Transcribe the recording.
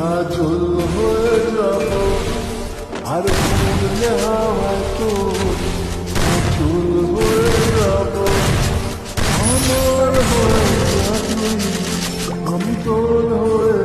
ঝাঝুল হয়ে যাব, আর ফুলে হাওয়ায় তো ঝাঝুল হয়ে যাব। আমার হয়ে যাবি আমি তোর হয়ে